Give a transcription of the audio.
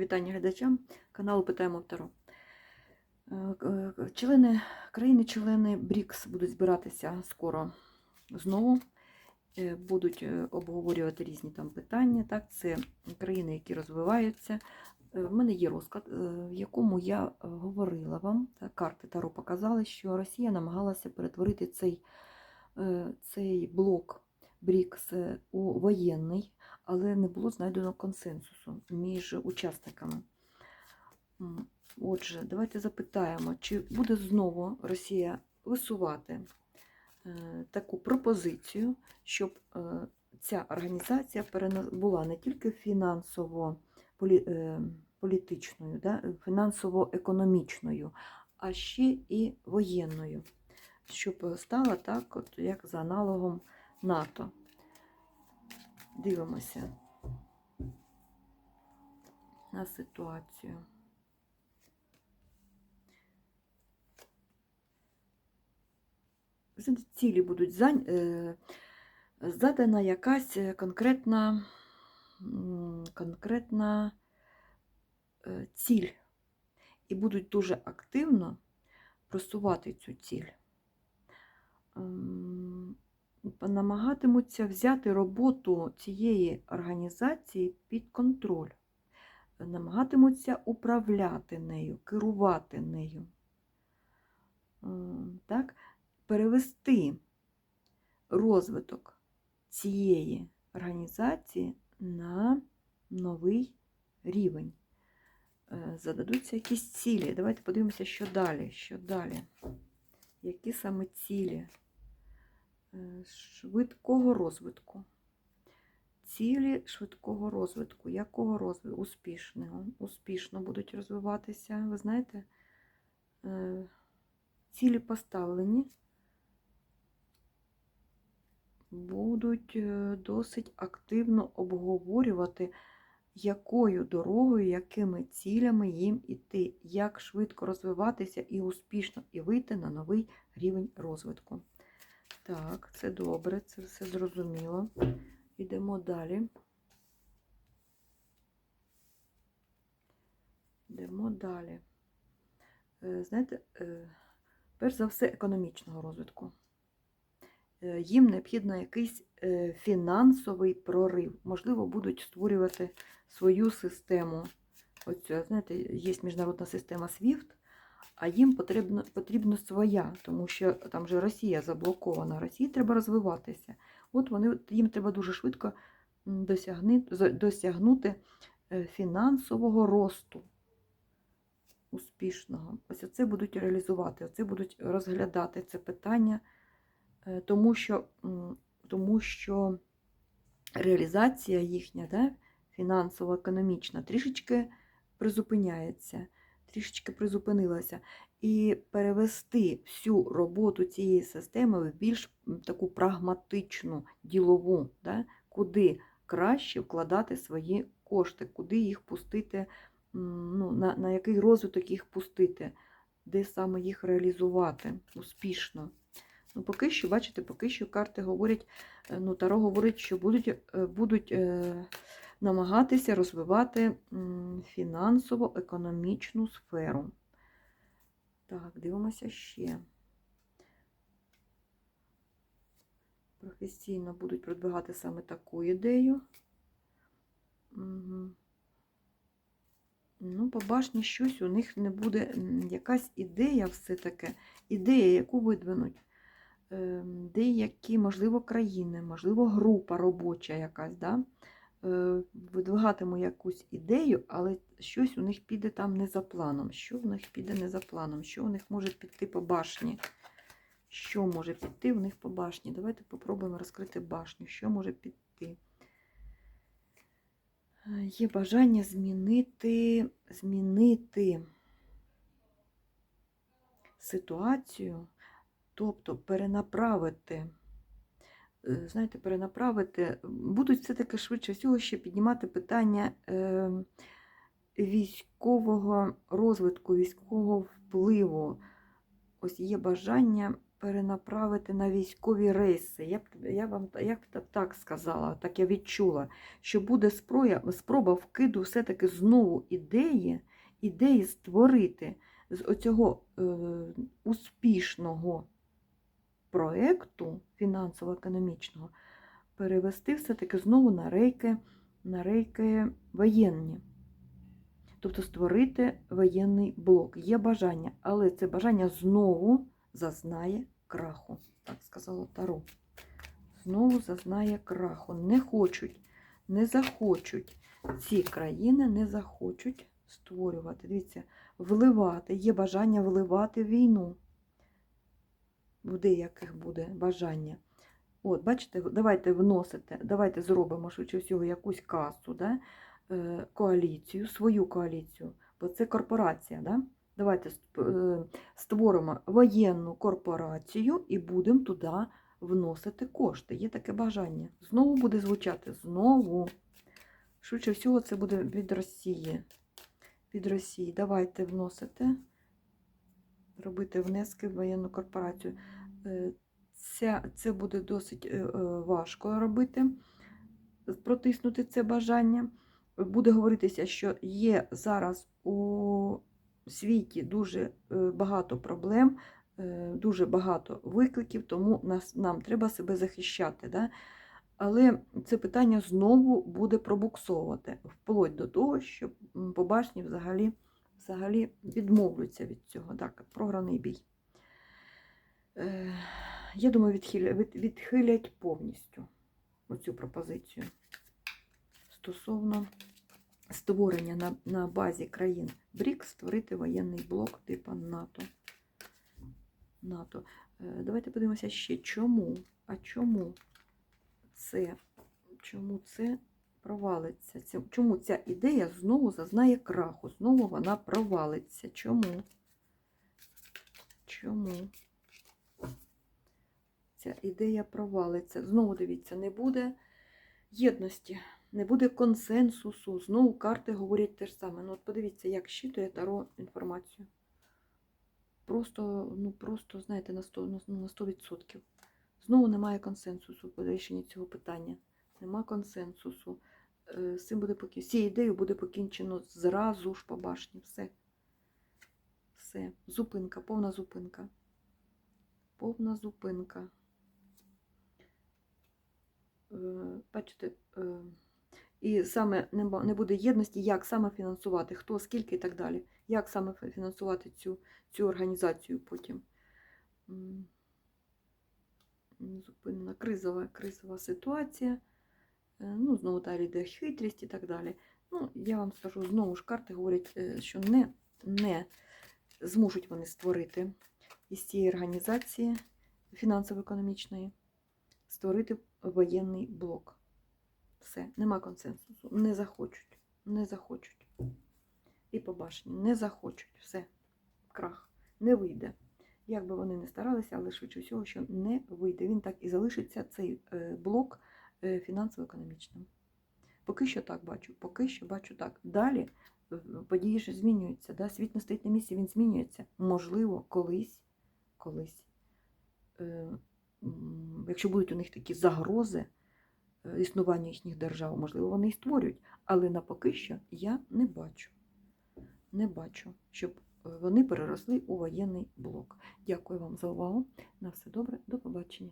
Вітання глядачам каналу Питаємо Таро. Е, е, Члени країни-члени БРІКС будуть збиратися скоро знову. Е, Будуть обговорювати різні там питання. Так, це країни, які розвиваються. В мене є розклад, в якому я говорила вам, карти Таро показали, що Росія намагалася перетворити цей, цей блок БРІКС у воєнний але не було знайдено консенсусу між учасниками. Отже, давайте запитаємо, чи буде знову Росія висувати е, таку пропозицію, щоб е, ця організація була не тільки фінансово е, політичною, да, фінансово-економічною, а ще і воєнною, щоб стала так, от, як за аналогом НАТО. Дивимося на ситуацію. Цілі будуть е, задана якась конкретна, конкретна е, ціль. І будуть дуже активно просувати цю ціль. Намагатимуться взяти роботу цієї організації під контроль, намагатимуться управляти нею, керувати нею, так? перевести розвиток цієї організації на новий рівень. Е, Зададуться якісь цілі. Давайте подивимося, що далі. Що далі? Які саме цілі? Е, швидкого розвитку. Цілі швидкого розвитку. Якого розвитку? Успішного. Успішно будуть розвиватися. Ви знаєте, е, цілі поставлені, будуть е, досить активно обговорювати, якою дорогою, якими цілями їм іти, як швидко розвиватися і успішно, і вийти на новий рівень розвитку. Так, це добре, це все зрозуміло. Йдемо далі. Йдемо далі. Е, Знаєте, е, перш за все, економічного розвитку. Е, Їм необхідно якийсь фінансовий прорив. Можливо, будуть створювати свою систему. Оцю, знаєте, є міжнародна система SWIFT, а їм потрібно, потрібно своя, тому що там же Росія заблокована, Росії треба розвиватися. От вони, їм треба дуже швидко з- досягнути е, фінансового росту успішного. Ось це будуть реалізувати, оце будуть розглядати це питання, е, тому що, тому що реалізація їхня, да, фінансово-економічна, трішечки призупиняється трішечки призупинилася, і перевести всю роботу цієї системи в більш таку прагматичну, ділову, да? куди краще вкладати свої кошти, куди їх пустити, ну, на, на який розвиток їх пустити, де саме їх реалізувати успішно. Поки що, бачите, поки що карти говорять, е, ну, Таро говорить, що будуть, е, будуть е, намагатися розвивати фінансово-економічну сферу. Так, дивимося ще. Професійно будуть продвигати саме таку ідею. Угу. Ну, по башні щось у них не буде якась ідея все-таки, ідея, яку видвинуть. Ем, Деякі, можливо, країни, можливо, група робоча якась, да? е, видвигатиму якусь ідею, але щось у них піде там не за планом. Що в них піде не за планом? Що у них може піти по башні? Що може піти в них по башні? Давайте попробуємо розкрити башню. Що може піти? Е, Є бажання змінити, змінити ситуацію, тобто перенаправити е, знаєте, перенаправити, будуть все-таки швидше всього ще піднімати питання е, військового розвитку, військового впливу. Ось є бажання перенаправити на військові рейси. Я я вам та- я б так сказала, так я відчула, що буде спроя, спроба вкиду все-таки знову ідеї, ідеї створити з оцього е, успішного проекту фінансово-економічного, перевести все-таки знову на рейки, на рейки воєнні. Тобто створити воєнний блок. Є бажання, але це бажання знову зазнає краху, так сказала Таро. Знову зазнає краху. Не хочуть, не захочуть. Ці країни не захочуть створювати. Дивіться, вливати, є бажання вливати війну. В деяких буде бажання. От, бачите, давайте вносите, давайте зробимо швидше всього якусь касу, да? е, коаліцію, свою коаліцію, бо це корпорація. Да? Давайте е, створимо воєнну корпорацію і будемо туди вносити кошти. Є таке бажання. Знову буде звучати знову. Швидше всього, це буде від Росії. Від Росії. Давайте вносити, робити внески в воєнну корпорацію. Е, Ця, це буде досить е, е, важко робити, протиснути це бажання. Буде говоритися, що є зараз у світі дуже е, багато проблем, дуже багато викликів, тому нас, нам треба себе захищати. Да? Але це питання знову буде пробуксовувати, вплоть до того, що по взагалі, взагалі відмовляться від цього. Так, програний бій. Е, Я думаю, відхиля, від, відхилять повністю оцю пропозицію стосовно створення на, на базі країн БРІКС створити воєнний блок типу НАТО. НАТО. Е, Давайте подивимося ще, чому? А чому це, чому це провалиться? Чому ця ідея знову зазнає краху? Знову вона провалиться. Чому? Чому? Ця ідея провалиться. Знову дивіться, не буде єдності, не буде консенсусу. Знову карти говорять те ж саме. Ну, от подивіться, як щитує Таро інформацію. Просто, ну просто, знаєте, на 100%. на- на 100%. Знову немає консенсусу по вирішенні цього питання. Нема консенсусу. Е, З цим буде з цією ідеєю буде покінчено зразу ж по башні. Все. Все. Зупинка, повна зупинка. Повна зупинка. Е, Бачите, е, і саме не буде єдності, як саме фінансувати, хто, скільки і так далі. Як саме фінансувати цю, цю організацію потім. Зупинена кризова, кризова ситуація. Е, Ну, знову далі йде хитрість і так далі. Ну, я вам скажу, знову ж карти говорять, е, що не, не зможуть вони створити із цієї організації фінансово-економічної, створити воєнний блок. Все, нема консенсусу. Не захочуть. Не захочуть. І по башні не захочуть. Все, крах. Не вийде. Як би вони не старалися, але швидше всього, що не вийде. Він так і залишиться цей е, блок фінансово-економічним. Поки що так бачу, поки що бачу так. Далі е, події ж змінюються. Да? Світ не стоїть на місці, він змінюється. Можливо, колись, колись. Е, якщо будуть у них такі загрози е, існуванню їхніх держав, можливо, вони і створюють. Але на поки що я не бачу. Не бачу, щоб е, вони переросли у воєнний блок. Дякую вам за увагу. На все добре, до побачення.